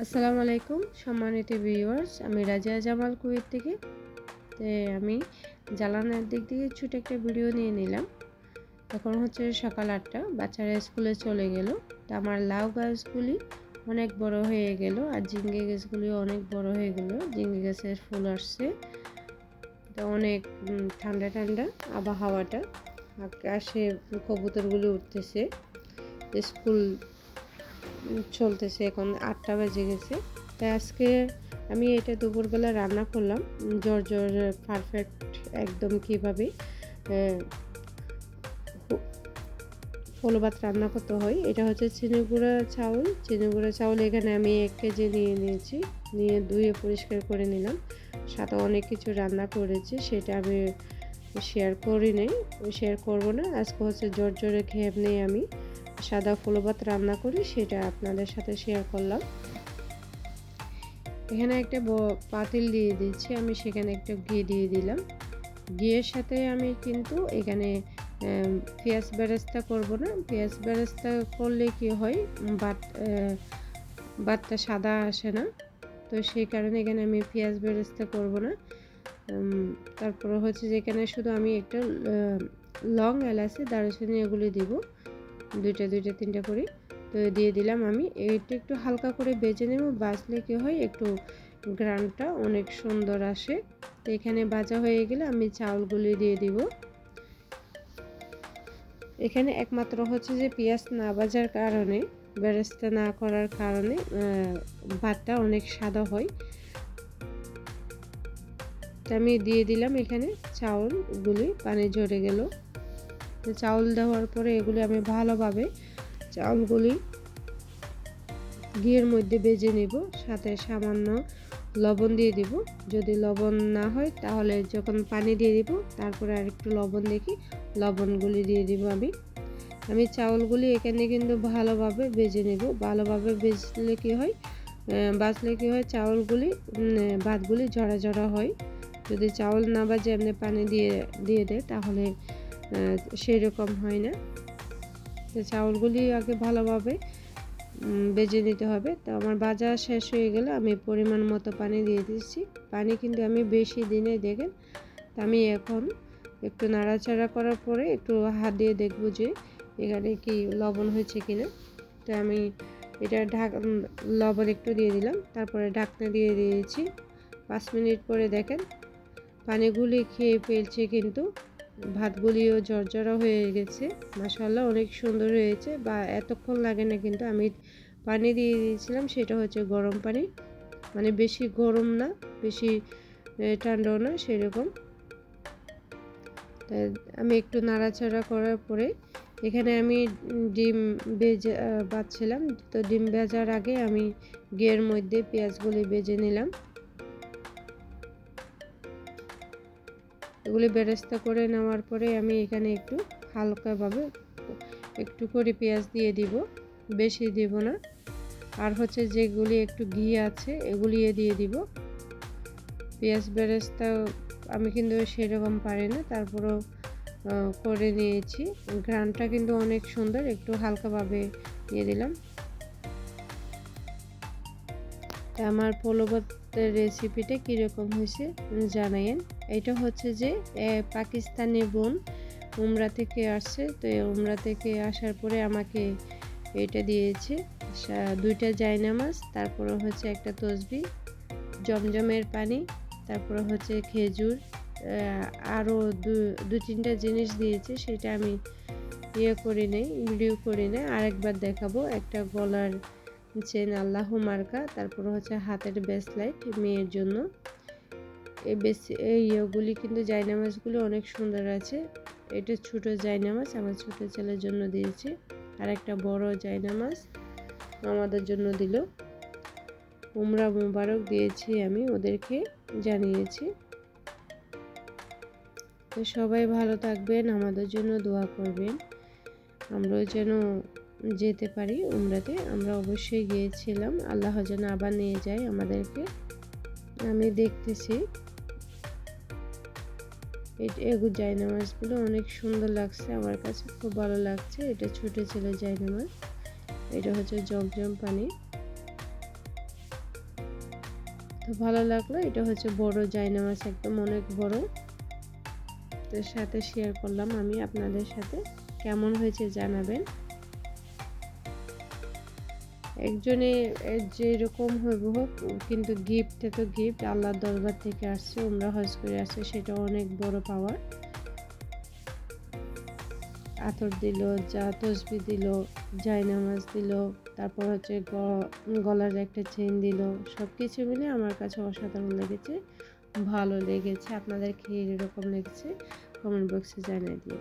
আসসালামু আলাইকুম সম্মানিত ভিউয়ার্স, আমি রাজিয়া জামাল কুয়েত থেকে। তো আমি জ্বালানার দিক দিয়ে ছোটো একটা ভিডিও নিয়ে নিলাম। এখন হচ্ছে সকাল আটটা, বাচ্চারা স্কুলে চলে গেল। তো আমার লাউ গাছগুলি অনেক বড় হয়ে গেল আর জিঙ্গে গাছগুলি অনেক বড় হয়ে গেল। জিঙ্গে গাছের ফুল আসছে। তো অনেক ঠান্ডা ঠান্ডা আবহাওয়াটা। আকাশে কবুতরগুলি উঠতেছে। স্কুল চলতেছে এখন আটটা বেজে গেছে। তাই আজকে আমি এটা দুপুরবেলা রান্না করলাম। জর জর পারফেক্ট একদম কীভাবে ফলো ভাত রান্না করতে হয়। এটা হচ্ছে চিনিগুড়া চাউল। চিনি চিনিগুড়া চাউল এখানে আমি এক কেজি নিয়ে নিয়েছি। নিয়ে ধুয়ে পরিষ্কার করে নিলাম। সাথে অনেক কিছু রান্না করেছি, সেটা আমি শেয়ার করি নেই। শেয়ার করব না। আজকে হচ্ছে জোর জোরে খেয়ে নেই আমি। সাদা ফুলো ভাত রান্না করি, সেটা আপনাদের সাথে শেয়ার করলাম। এখানে একটা পাতিল দিয়ে দিচ্ছি আমি সেখানে একটা ঘি দিয়ে দিলাম। ঘিয়ের সাথে আমি কিন্তু এখানে পেঁয়াজ বেরেস্তা করব না। পেঁয়াজ বেরেস্তা করলে কি হয় বাত বাতটা সাদা আসে না। তো সেই কারণে এখানে আমি পেঁয়াজ বেরেস্তা করব না। তারপরে হচ্ছে যেখানে শুধু আমি একটা লং এলাচি, দারুচিনি এগুলি দিব। দুইটা দুইটা, তিনটা করে। তো দিয়ে দিলাম আমি। এটা একটু হালকা করে বেজে নেব। বাজলে কী হয়, একটু গ্রানটা অনেক সুন্দর আসে। তো এখানে বাজা হয়ে গেলে আমি চাউলগুলি দিয়ে দিব। এখানে একমাত্র হচ্ছে যে পেঁয়াজ না বাজার কারণে, বেরেস্তা না করার কারণে ভাতটা অনেক সাদা হয়। আমি দিয়ে দিলাম এখানে চাউলগুলি, পানি ঝরে গেল। তো চাউল দেওয়ার পরে এগুলি আমি ভালোভাবে চাউলগুলি ঘিয়ের মধ্যে বেজে নিব, সাথে সামান্য লবণ দিয়ে দিব। যদি লবণ না হয় তাহলে যখন পানি দিয়ে দিব, তারপরে আর একটু লবণ দেখি, লবণগুলি দিয়ে দিব আমি। আমি চাউলগুলি এখানে কিন্তু ভালোভাবে বেজে নেব। ভালোভাবে বেজলে কি হয় বাজলে কী হয়, চাউলগুলি ভাতগুলি জড়া জড়া হয়। যদি চাউল না বাজে, এমনি পানি দিয়ে দিয়ে দেয়, তাহলে সেই রকম হয় না। তো চাউলগুলি আগে ভালোভাবে বেজে নিতে হবে। তো আমার বাজার শেষ হয়ে গেলে আমি পরিমাণ মতো পানি দিয়ে দিচ্ছি। পানি কিন্তু আমি বেশি দিনে দেখেন, তো আমি এখন একটু নাড়াচাড়া করার পরে একটু হাত দিয়ে দেখব যে এখানে কি লবণ হয়েছে কিনা। তো আমি এটা ঢাক লবণ একটু দিয়ে দিলাম। তারপরে ঢাকনা দিয়ে দিয়েছি। পাঁচ মিনিট পরে দেখেন, পানিগুলি খেয়ে ফেলছে কিন্তু। ভাতগুলিও জর্জরা হয়ে গেছে। মাসাল্লাহ অনেক সুন্দর হয়েছে বা এতক্ষণ লাগে না কিন্তু আমি পানি দিয়ে দিয়েছিলাম, সেটা হচ্ছে গরম পানি। মানে বেশি গরম না, বেশি ঠান্ডাও না, সেরকম। আমি একটু নাড়াচাড়া করার পরে এখানে আমি ডিম বেজে বাচ্ছিলাম। তো ডিম ভেজার আগে আমি গের মধ্যে পেঁয়াজগুলি বেজে নিলাম। এগুলি বেরেস্তা করে নেওয়ার পরে আমি এখানে একটু হালকাভাবে একটু করে পেঁয়াজ দিয়ে দিব, বেশি দিব না। আর হচ্ছে যেগুলি একটু ঘি আছে এগুলি দিয়ে দিব। পেঁয়াজ বেরেস্তা আমি কিন্তু সেরকম পারি না, তারপরেও করে নিয়েছি। গ্রানটা কিন্তু অনেক সুন্দর, একটু হালকাভাবে দিয়ে দিলাম। আমার পোলোভাতের রেসিপিটা কীরকম হয়েছে জানাইন এটা হচ্ছে যে পাকিস্তানি বোন উমরা থেকে আসছে, তো উমরা থেকে আসার পরে আমাকে এটা দিয়েছে। দুইটা জায়নামাজ, তারপরে হচ্ছে একটা তসবি, জমজমের পানি, তারপরে হচ্ছে খেজুর আরও দু তিনটা জিনিস দিয়েছে, সেটা আমি ইয়ে করি নেই, ভিডিও করি না আরেকবার দেখাবো। একটা গলার চেন আল্লাহ মার্কা, তারপর হচ্ছে হাতের ব্রেসলাইট মেয়ের জন্য। এই বেশ এই ইয়েগুলি কিন্তু জায়নামাজগুলি অনেক সুন্দর আছে। এটা ছোটো জায়নামাজ আমার ছোটো ছেলের জন্য দিয়েছি। আর একটা বড় জায়নামাজ আমাদের জন্য দিল। উমরা মুবারক দিয়েছি আমি ওদেরকে জানিয়েছি। তো সবাই ভালো থাকবেন, আমাদের জন্য দোয়া করবেন। আমরাও যেন যেতে পারি উমরাতে। আমরা অবশ্যই গিয়েছিলাম। আল্লাহ যেন আবার নিয়ে যায় আমাদেরকে। আমি দেখতেছি। এগু জায়নামাজগুলো অনেক সুন্দর লাগছে আমার কাছে, খুব ভালো লাগছে। এটা ছোটো ছেলে জায়নামাজ। এটা হচ্ছে জমজম পানি। তো ভালো লাগল, এটা হচ্ছে বড় জায়নামাজ, একদম অনেক বড়। তো সাথে শেয়ার করলাম আমি আপনাদের সাথে। কেমন হয়েছে জানাবেন। একজনে যেরকম হইব হোক কিন্তু গিফটে তো গিফট আল্লাহর দরবার থেকে আসছে ওমরা হজ করে আসছে, সেটা অনেক বড় পাওয়ার আতর দিল, যা তসবি দিল, জায়নামাজ দিল, তারপর হচ্ছে গলার একটা চেন দিল সব কিছু মিলে আমার কাছে অসাধারণ লেগেছে, ভালো লেগেছে, আপনাদের খেয়ে এরকম লেগেছে? কমেন্ট বক্সে জানিয়ে দিন